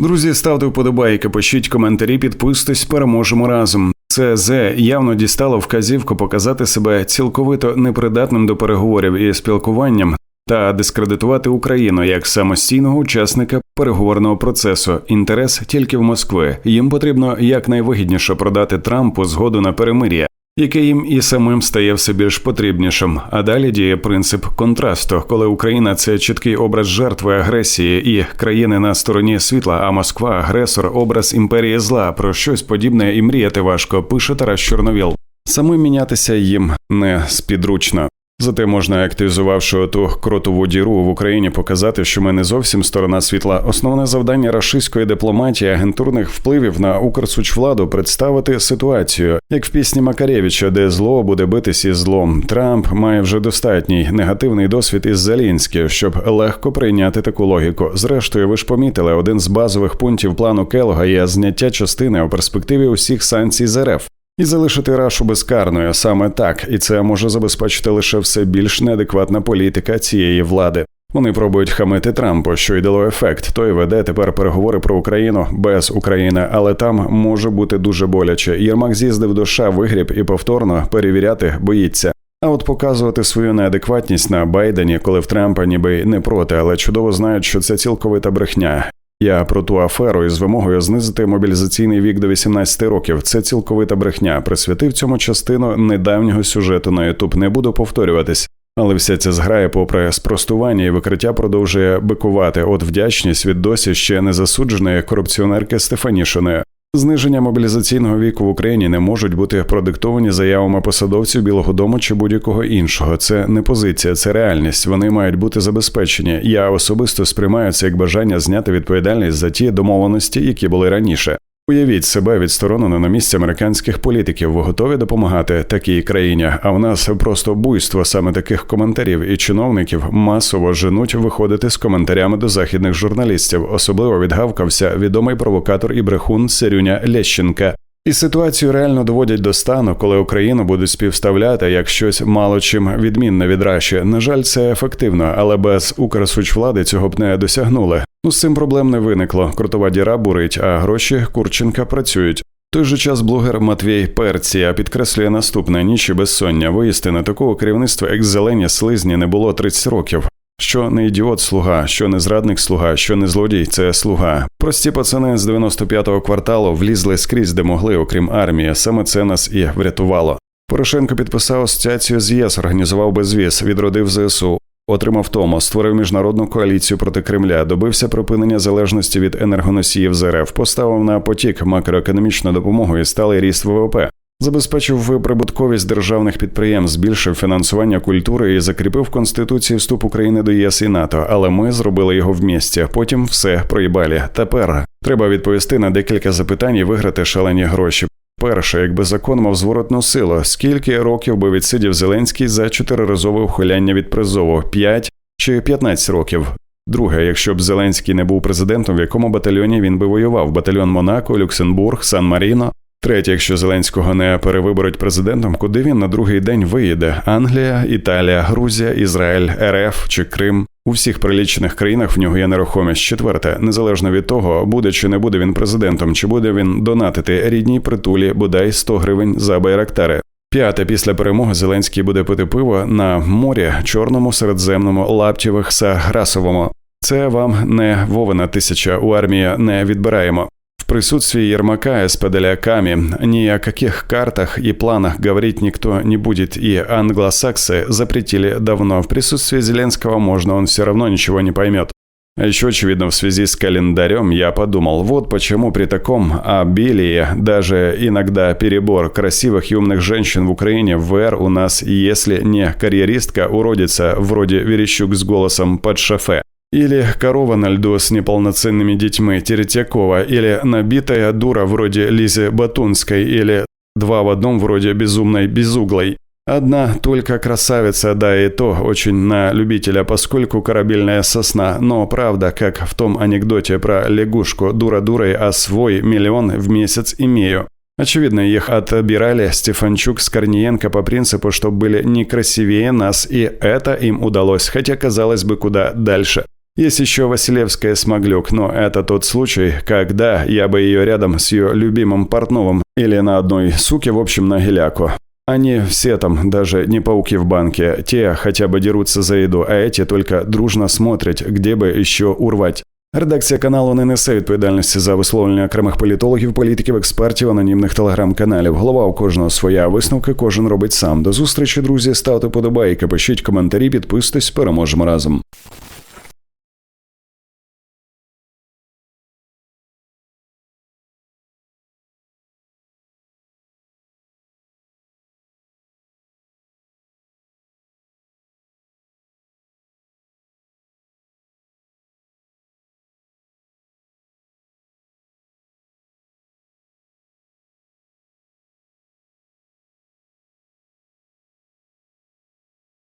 Друзі, ставте вподобайки, пишіть коментарі, підписуйтесь, переможемо разом. Це Зе явно дістало вказівку показати себе цілковито непридатним до переговорів і спілкуванням та дискредитувати Україну як самостійного учасника переговорного процесу. Інтерес тільки в Москви. Їм потрібно якнайвигідніше продати Трампу згоду на перемир'я яке їм і самим стає все більш потрібнішим. А далі діє принцип контрасту, коли Україна це чіткий образ жертви агресії і країни на стороні світла, а Москва агресор, образ імперії зла. Про щось подібне і мріяти важко. Пише Тарас Чорновіл. Самим мінятися їм не спідручно. Зате можна, активізувавши ту кротову діру в Україні, показати, що ми не зовсім сторона світла. Основне завдання рашистської дипломатії, агентурних впливів на Укрсучвладу представити ситуацію, як в пісні Макаревича, де зло буде битись із злом. Трамп має вже достатній негативний досвід із Зелінським, щоб легко прийняти таку логіку. Зрештою, ви ж помітили, один з базових пунктів плану Келога є зняття частини у перспективі усіх санкцій з РФ і залишити рашу безкарною саме так, і це може забезпечити лише все більш неадекватна політика цієї влади. Вони пробують хамити Трампу, що й дало ефект. Той веде тепер переговори про Україну без України, але там може бути дуже боляче. Єрмак з'їздив до США, вигріб і повторно перевіряти боїться. А от показувати свою неадекватність на Байдені, коли в Трампа ніби не проти, але чудово знають, що це цілковита брехня. Я про ту аферу із вимогою знизити мобілізаційний вік до 18 років. Це цілковита брехня. Присвятив цьому частину недавнього сюжету на Ютуб. Не буду повторюватись. Але вся ця зграя, попри спростування і викриття, продовжує бикувати. От вдячність від досі ще не засудженої корупціонерки Стефанішиної. Зниження мобілізаційного віку в Україні не можуть бути продиктовані заявами посадовців Білого Дому чи будь-якого іншого. Це не позиція, це реальність. Вони мають бути забезпечені. Я особисто сприймаю це як бажання зняти відповідальність за ті домовленості, які були раніше. Уявіть себе відсторонено на місці американських політиків. Ви готові допомагати такій країні? А в нас просто буйство саме таких коментарів і чиновників масово женуть виходити з коментарями до західних журналістів. Особливо відгавкався відомий провокатор і брехун Сирюня Лещенка. І ситуацію реально доводять до стану, коли Україну будуть співставляти як щось мало чим відмінне від Раші. На жаль, це ефективно, але без Укрсучвлади цього б не досягнули. Ну з цим проблем не виникло. Крутова діра бурить, а гроші Курченка працюють. Той же час блогер Матвій Перція підкреслює наступне ніч і безсоння. Воістина такого керівництва як зелені слизні не було 30 років. Що не ідіот слуга, що не зрадник слуга, що не злодій, це слуга. Прості пацани з 95-го кварталу влізли скрізь, де могли, окрім армії. Саме це нас і врятувало. Порошенко підписав асоціацію з ЄС, організував безвіз, відродив ЗСУ. Отримав тому, створив міжнародну коаліцію проти Кремля, добився припинення залежності від енергоносіїв з РФ, поставив на потік макроекономічну допомогу і сталий ріст ВВП. Забезпечив прибутковість державних підприємств, збільшив фінансування культури і закріпив конституції вступ України до ЄС і НАТО. Але ми зробили його в місті. Потім все проїбалі. Тепер треба відповісти на декілька запитань і виграти шалені гроші. Перше, якби закон мав зворотну силу, скільки років би відсидів Зеленський за чотириразове ухиляння від призову? П'ять чи п'ятнадцять років. Друге, якщо б Зеленський не був президентом, в якому батальйоні він би воював? Батальйон Монако, Люксембург, Сан Маріно. Третє, якщо Зеленського не перевиборуть президентом, куди він на другий день виїде? Англія, Італія, Грузія, Ізраїль, РФ чи Крим. У всіх прилічених країнах в нього є нерухомість. Четверте, незалежно від того, буде чи не буде він президентом, чи буде він донатити рідній притулі бодай 100 гривень за байрактари. П'яте після перемоги Зеленський буде пити пиво на морі, чорному, середземному, лаптєвих, саграсовому. Це вам не Вовина тисяча у армії не відбираємо присутствии Ермака с подоляками ни о каких картах и планах говорить никто не будет, и англосаксы запретили давно. В присутствии Зеленского можно, он все равно ничего не поймет. А еще, очевидно, в связи с календарем я подумал, вот почему при таком обилии, даже иногда перебор красивых и умных женщин в Украине, в ВР у нас, если не карьеристка, уродится вроде Верещук с голосом под шофе. Или корова на льду с неполноценными детьми Теретьякова, или набитая дура вроде Лизы Батунской, или два в одном вроде безумной Безуглой. Одна только красавица, да и то очень на любителя, поскольку корабельная сосна. Но правда, как в том анекдоте про лягушку, дура дурой, а свой миллион в месяц имею. Очевидно, их отбирали Стефанчук с Корниенко по принципу, что были не красивее нас, и это им удалось, хотя казалось бы куда дальше. Есть еще Василевская Смоглюк, но это тот случай, когда я бы ее рядом с ее любимым Портновым или на одной суке, в общем, на геляку. Они все там, даже не пауки в банке, те хотя бы дерутся за еду, а эти только дружно смотрят, где бы еще урвать. Редакція каналу не несе відповідальності за висловлення окремих політологів, політиків, експертів, анонімних телеграм-каналів. Голова у кожного своя висновки, кожен робить сам. До зустрічі, друзі. Ставте подобайки, пишіть коментарі, підписуйтесь, переможемо разом.